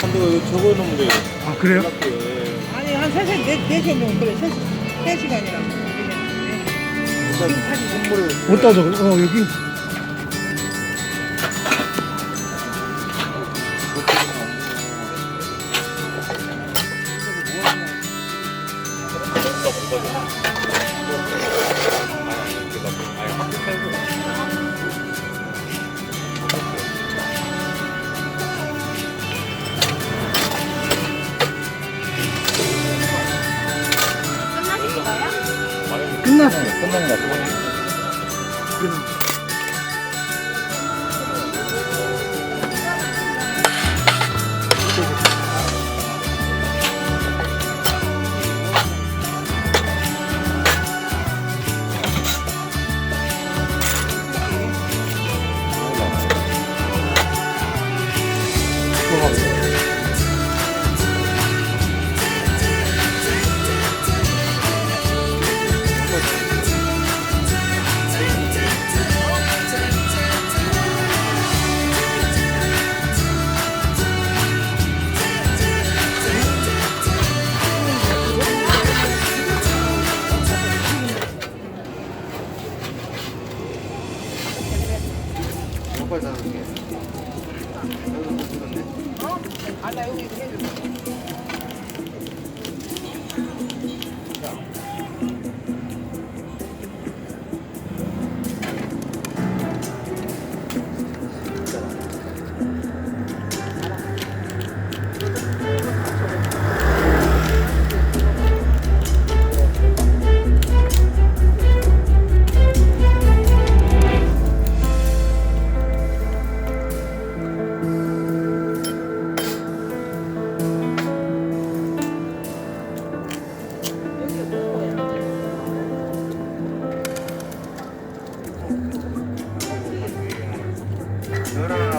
적어놓으면 돼요. 아 그래요? 예. 아니 한 세세 네 네시 면 그래 세세 시간이라고. 일단 선물을 어디다 적어? 어 여기 なんだと思いま。 요. 정말 다르게. 아나 여기 해줘. Good